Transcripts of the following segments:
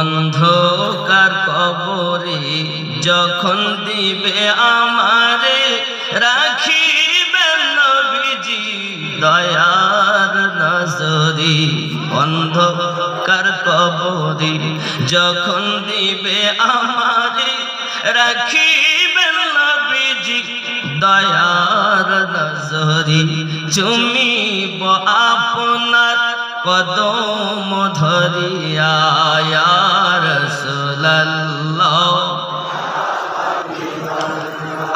অন্ধকার কবরে যখন দিবে আমারে রাখিবেন নবীজি দয়ার নজরি। অন্ধকার কবরে যখন দিবে আমারে রাখিবেন নবীজি দয়ার নজরি। চুমিব আপনার কদম ধরিয়া রাসূলুল্লাহ।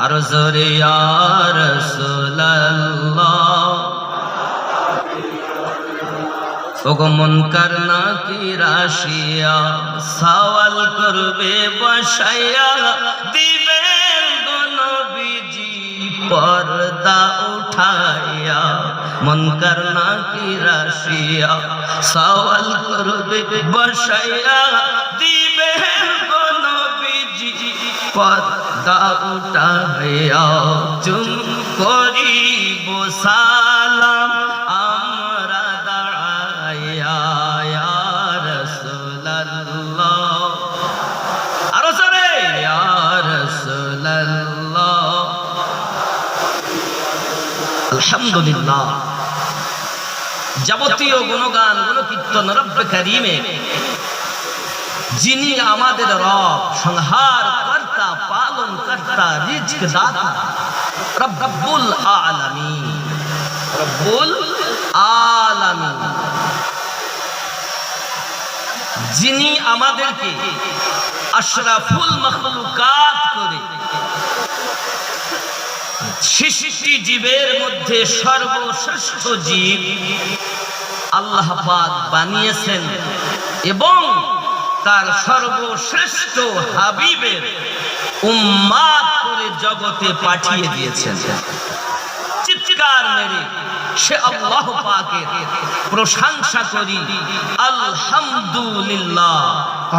আর জোরে ইয়া রাসূলুল্লাহ ওগো মুনকার নাকি রাশিয়া, সওয়াল করবে বসাইয়া দিবেন গো নবীজি পর্দা উঠাইয়া। মুনকার নাকি রাশিয়া, সওয়াল করবে বসাইয়া দিবেন গো নবীজি পর্দা উঠাইয়া। চুম করিব সালাম আলহামদুলিল্লাহ। যাবতীয় গুণগান, গুণকীর্তন, রব্বে কারিমে। যিনি আমাদের রব, সংহার কর্তা, পালন কর্তা, রিজক দাতা, রব্বুল আলামিন। রব্বুল আলামিন। যিনি আমাদেরকে আশরাফুল মখলুকাত করে সৃষ্টি জীবের মধ্যে সর্বশ্রেষ্ঠ জীব আল্লাহ পাক বানিয়েছেন এবং তার সর্বশ্রেষ্ঠ হাবিবের উম্মাদ করে জগতে পাঠিয়ে দিয়েছেন। চিৎকার মেরে সে আল্লাহ পাকের প্রশংসা করি। আলহামদুলিল্লাহ।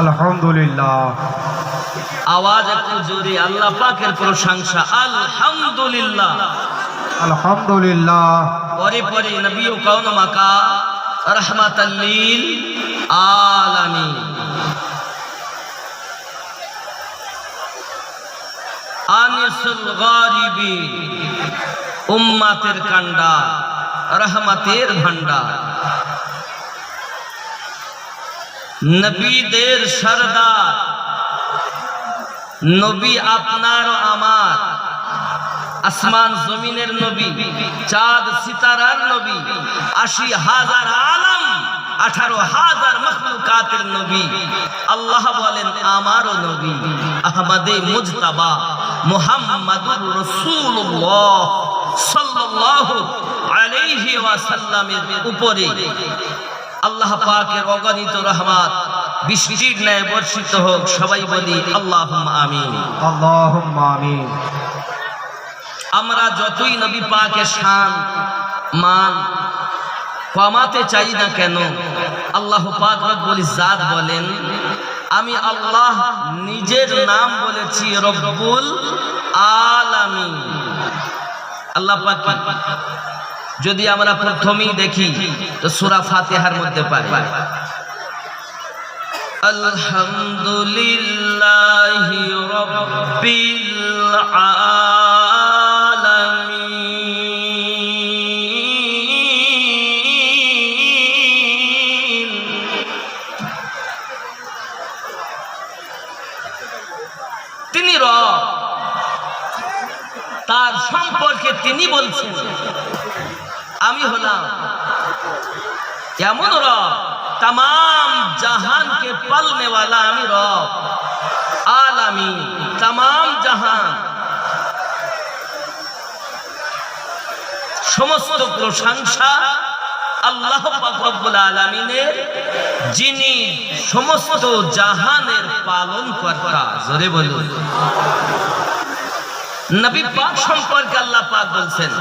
আলহামদুলিল্লাহ। আওয়াজ একটু জোরে আল্লাহ পাকের প্রশংসা আলহামদুলিল্লাহ। আলহামদুলিল্লাহ। পরে পরে নবী ও কৌন মাকা রহমাতাল্লিল আলামিন। আনিসুল গারিবিন উম্মাতের কান্ডা রহমতের ভান্ডার নবীদের সরদার নবী আপনার আমার। আসমান জমিনের নবী, চাঁদ সিতারার নবী, আশি হাজার আলম, আঠারো হাজার মখলুকাতের নবী। আল্লাহ বলেন, আমারও নবী, আহমদে মুজতাবা মুহাম্মাদুর রাসূলুল্লাহ সাল্লাল্লাহু আলাইহি ওয়াসাল্লামের উপরে। আল্লাহ পাকের অগণিত রহমত বৃষ্টির ন্যায় বর্ষিত হোক সবাই বলি আল্লাহ আমিন। আল্লাহুম্মা আমিন। আমরা যতই নবী পাকে শান মান কমাতে চাই না কেন আল্লাহ পাক রব্বুল ইজ্জাত বলেন আমি আল্লাহ নিজের নাম বলেছি রব্বুল আলামিন। আল্লাহ পাক যদি আমরা প্রথমেই দেখি তো সূরা ফাতিহার মধ্যে পাই। আলহামদুলিল্লাহি রাব্বিল আলামিন। তিনি রব। তার সম্পর্কে তিনি বলছেন আমি হলাম এমন রব তাম জাহানকে পালনে আমি রব। আলামি তাম জাহান। সমস্ত প্রশংসা আল্লাহ রব্বুল আলামিনের, যিনি সমস্ত জাহানের পালন কর্তা। বলুন। নবী পাক সম্পর্কে আল্লাহ পাক বলছেন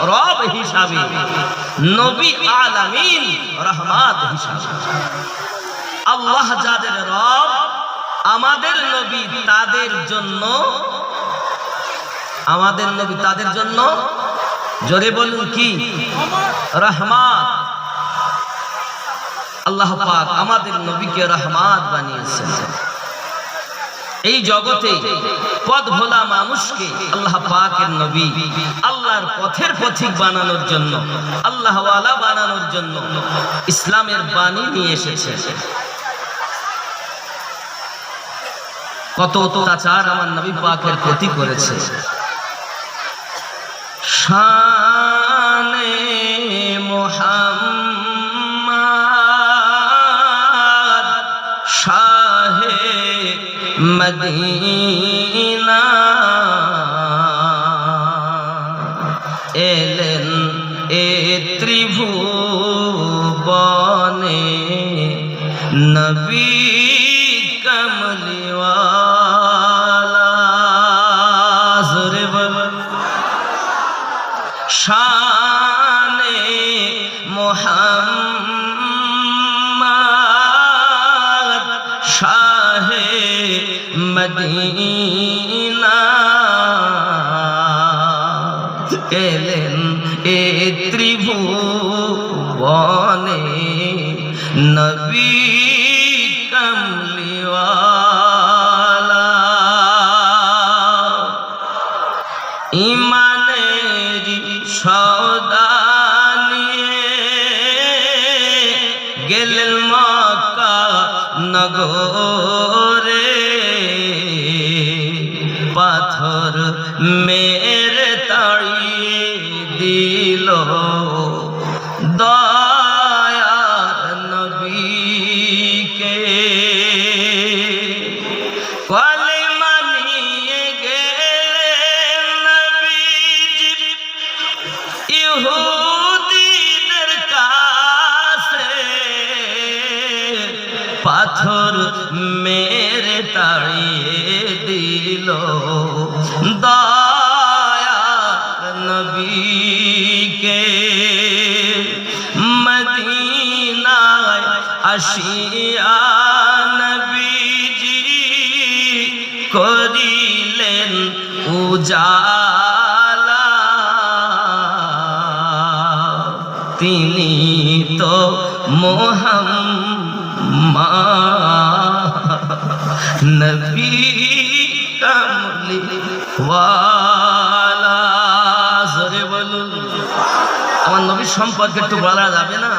রব হিসাবে, নবী আলামিন রহমাত হিসাবে। আল্লাহ যাদের রব, আমাদের নবী তাদের জন্য, আমাদের নবী তাদের জন্য, জোরে বলুন কি? রহমাত। আল্লাহ পাক আমাদের নবীকে রহমাত বানিয়েছেন। এই জগতে পথ ভোলা মানুষকে আল্লাহ পাকের নবী আল্লাহর পথের পথিক বানানোর জন্য, আল্লাহওয়ালা বানানোর জন্য ইসলামের বাণী নিয়ে এসেছে। কত অত্যাচার আমার নবী পাকের ক্ষতি করেছে। শানে মোহাম্মদ মদিনা। এলেন এ ত্রিভুবনে নবী নবী কমলিওয়ালা তিনি তো মোহাম্মদ নবী কমলি আমার নবীর সম্পর্কে একটু বলা যাবে না?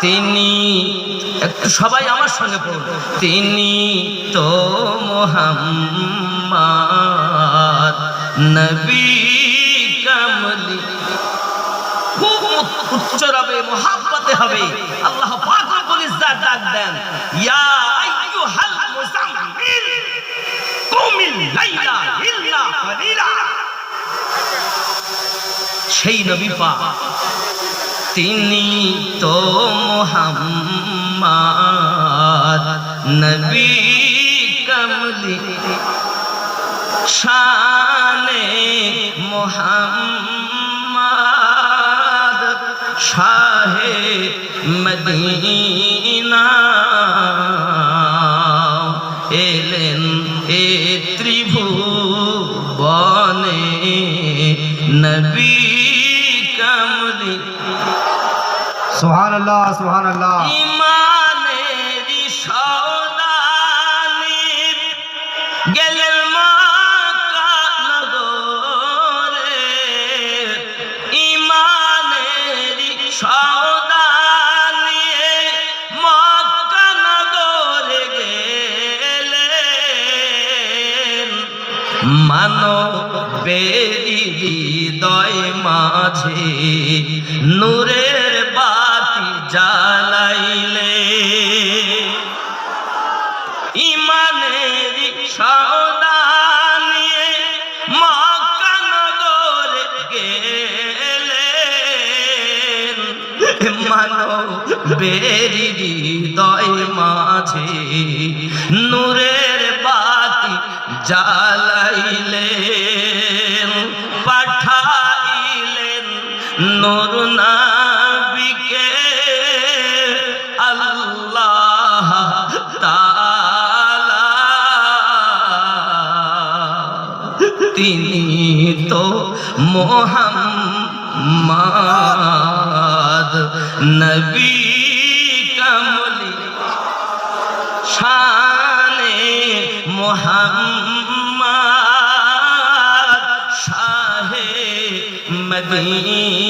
তিনি একটু সবাই আমার সঙ্গে পড়ুন। তিনি তো মোহাম্মদ নবী কমলি খুব উচ্চ রবে, মহাব্বতে হবে। আল্লাহ পাক রব্বুল ইজ্জাত ডাক দেন। ইয়া আইয়ুহাল মুজাম্মিল, কুমিল লাইলা ইল্লা কালিলা। সেই নবী পাক, তিনি তো মোহাম্মদ, নবী কমলি শানে মোহাম্মদ। শাহে মদিনা। এলেন এ ত্রিভুবনে নবী কমলি। সুহান আল্লাহ ইমানেরি সৌদানির গেলেন মানবেরি হৃদয় মাঝে নূরের বাতি জ্বালাইলে। ইমানের সৌদা নিয়ে মক্কা নগরে গেলেন। মানবের হৃদয় মাঝে নূরের বাতি জ্বালাইলেন নূর নাবিকে আল্লাহ তাআলা। তিনি তো মোহাম্মদ নবী কমলি শানে মোহাম্মদ শাহে মদিনা।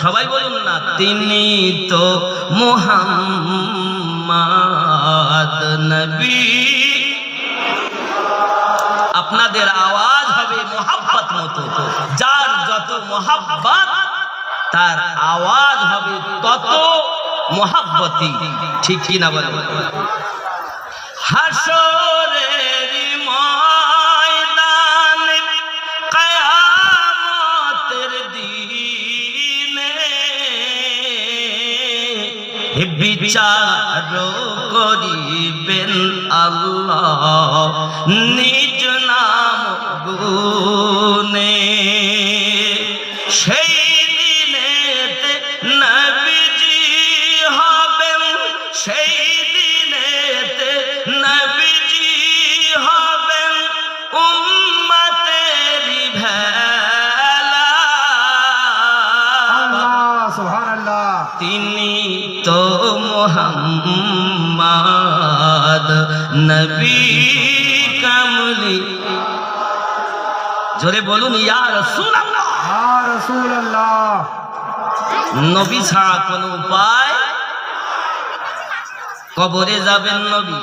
সবাই বলুন না, তিনি তো মোহাম্মদ নবী। আপনাদের আওয়াজ হবে মোহাব্বত মতো। যার যত মোহাব্বত, তার আওয়াজ হবে তত মোহাব্বতি। ঠিক কি না বলে বিচার করিবেন আল্লাহ। নিজ নাম গুনে নবী কামলি। জোরে বলুন ইয়া ইয়া নবী ছাড়া কোনো উপায়? কবরে যাবেন নবী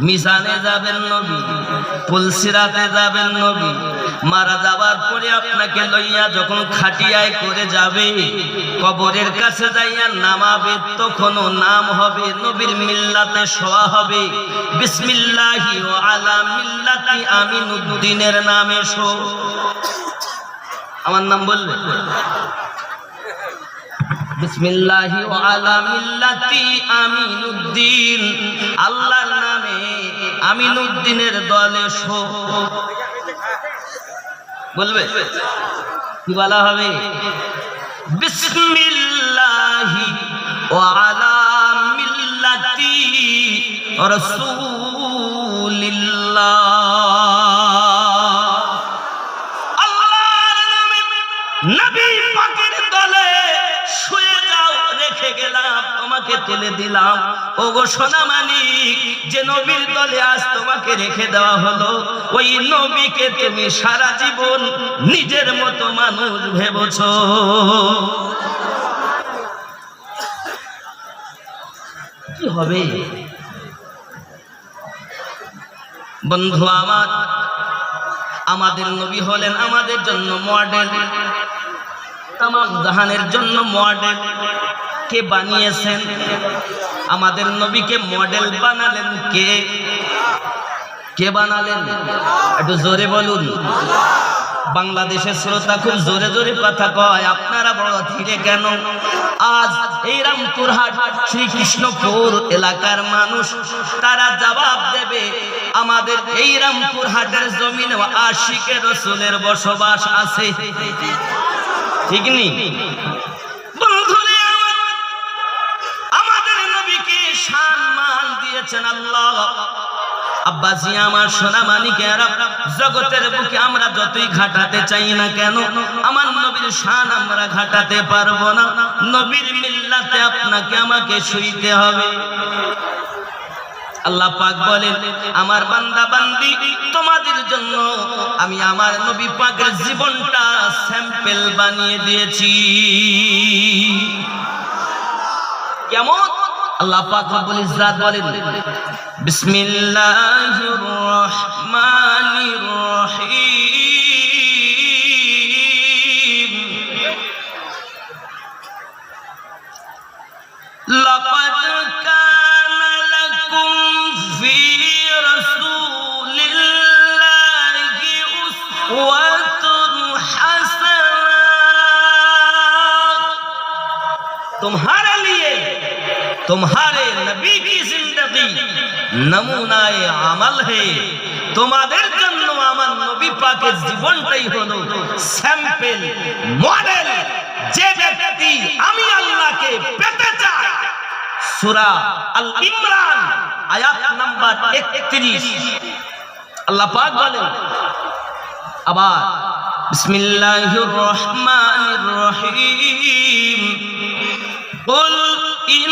মিশানে যাবেন নবী পুলসিরাতে যাবেন নবী মারা যাবার পরে আপনাকে লইয়া যখন খাটিয়ায় করে যাবে, কবরের কাছে যাইয়া নামাবে, তখনও নাম হবে নবীর মিল্লাতে, শোয়া হবে, বিসমিল্লাহি ও আলা মিল্লাতি আমিনুদ্দিনের নামে শো। আমার নাম বলবে বিসমিল্লাহি ওয়া আলা মিল্লাতি আমিনুদ্দিন, আল্লাহর নামে আমিনুদ্দিনের দলে শো। বলবে? কি বলা হবে? বিসমিল্লাহি ওয়া আলা মিল্লাতি রাসূলিল্লাহ তোমাকে তুলে দিলাম। ও গো সোনা মানিক, যে নবীর দলে আজ তোমাকে রেখে দেওয়া হলো, ওই নবীকে তুমি সারা জীবন নিজের মতো মানুষ ভেবেছ। কি হবে? বন্ধু, আমার, আমাদের নবী হলেন আমাদের জন্য মডেল তাম জাহানের জন্য মডেল কে বানিয়েছেন? আমাদের নবীকে মডেল বানালেন কে? কে বানালেন? একটু জোরে বলুন। বাংলাদেশের শ্রোতা খুব জোরে জোরে কথা কয়, আপনারা বড় ধীরে কেন? আজ এই রামপুরহাট, শ্রীকৃষ্ণপুর এলাকার মানুষ, তারা জবাব দেবে, আমাদের এই রামপুরহাটের জমিনে আশিকের রসুলের বসবাস আছে। ঠিক নেই? দিয়েছেন আল্লাহ আব্বাসি আমার সোনা মানিকেরা জগতের বুকে আমরা যতই ঘাটাতে চাই না কেন, আমার নবীর শান আমরা ঘাটাতে পারব না। নবীর মিল্লাতে আপনাকে আমাকে শুইতে হবে। আল্লাহ পাক বলেন, আমার বান্দা বান্দি, তোমাদের জন্য আমি আমার নবী পাকের জীবনটা স্যাম্পেল বানিয়ে দিয়েছি। কেমন الله پاک رب العزت بولین بسم الله الرحمن الرحيم لقد كان لكم في رسول الله أسوة حسنة تمہارا तुम्हारे लिए तुम्हारे नबी की जिंदगी নমুনায় আমল হে তোমাদের জন্য আমার নবী পাকের জীবনটাই হলো স্যাম্পল মডেল যে ব্যক্তি আমি আল্লাহকে পেতে চাই সূরা আল ইমরান আয়াত নাম্বার 31 আল্লাহ পাক বলেন আবার বিসমিল্লাহির রহমানির রহিম قل إن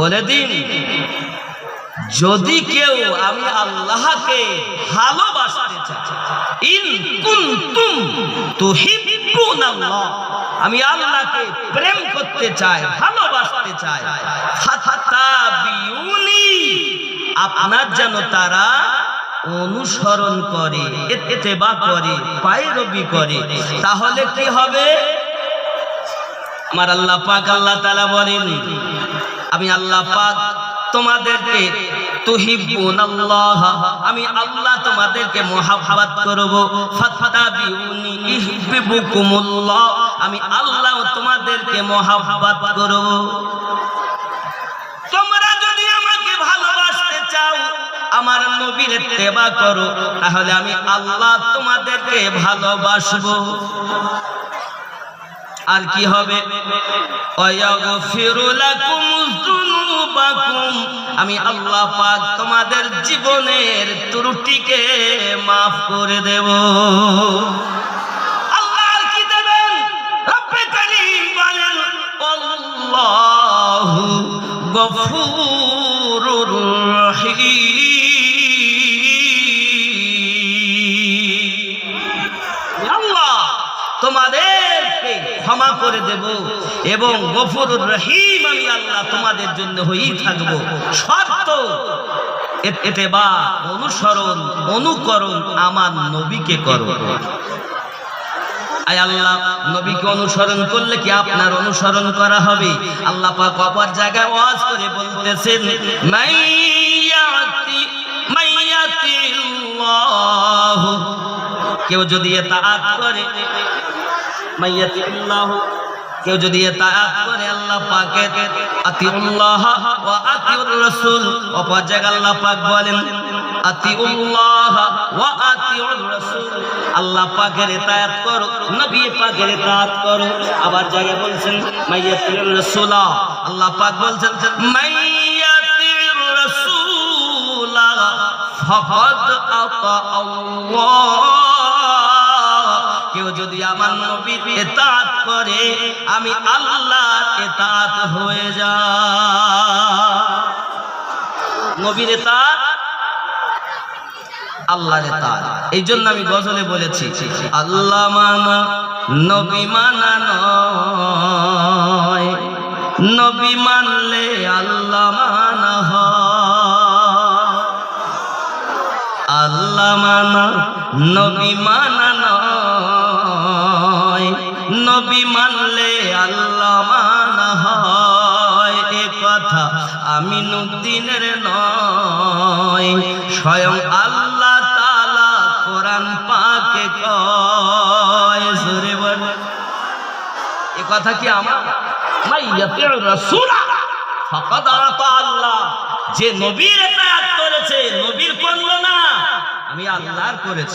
বলে দিন, যদি কেউ আমি আল্লাহকে ভালোবাসতে চাই, ইন কুনতুম তুহিব্বুনাল্লাহ, আমি আল্লাহকে প্রেম করতে চাই, ভালোবাসতে চাই ফাত্তাবিউনি আপনার যেন তারা অনুসরণ করে এতেবা করে, পায়রবি করে, তাহলে কি হবে? আমার আল্লাহ পাক আল্লাহ তাআলা বলেন আমি আল্লাহ পাক তোমাদেরকে আমি আল্লাহ তোমাদেরকে মোহাব্বত করব। আমি আল্লাহ তোমাদেরকে মোহাব্বত করব। তোমরা যদি আমাকে ভালোবাসতে চাও, আমার নবীর তেবা করো, তাহলে আমি আল্লাহ তোমাদেরকে ভালোবাসবো। আর কি হবে? আমি আল্লাহ পাক তোমাদের জীবনের ত্রুটিকে মাফ করে দেব। আল্লাহ আর কি দেবেন? বলেন গফুরুর রহিম। ক্ষমা করে দেব এবং গফুরুর রহিম আমি আল্লাহ তোমাদের জন্য হয়েই থাকব। শর্ত এতে বা অনুসরণ, অনুকরণ আমার নবীকে করো। আল্লাহ, নবীকে অনুসরণ করলে কি আপনার অনুসরণ করা হবে? আল্লাহ পাক অপর জায়গায় ওয়াজ করে বলতেছেন মাইয়াতি মাইয়াতি কেউ যদি এতাআত করে মাইয়াতি কেউ যদি এতাআত করে, আল্লাহ পাকের আতিউল্লাহ ওয়া আতিউর রাসূল অপর জায়গায় আল্লাহ পাক বলেন, আতিউল্লাহ ওয়া আতিউর রাসূল আল্লাহ পাকের এতায়াত করো, নবী পাকের এতায়াত করো। আবার জায়গায় বলছেন মাইয়াতির রাসূলা আল্লাহ পাক বলছেন মাইয়াতির রাসূলা ফাকাদ আতা আল্লাহ। যদি আমার নবীর এতাত করে, আমি আল্লাহর এতাত হয়ে যা। নবীর এতাত? এতাত। এই জন্য আমি গজলে বলেছি, আল্লাহ মানা, নবী মানা নয়। নবী মানলে আল্লাহ মানা আল্লাহ মানা, নবী মানা নয়। নবী মানলে আল্লাহ মানা হয়। এ কথা আমি নুদ্দিনের নয়। স্বয়ং আল্লাহ তালা কোরআন পাকে কয়। বল। এ কথা কি আমার? আল্লাহ। যে নবীর করেছে, নবীর করল না। আমি আল্লাহর করেছি।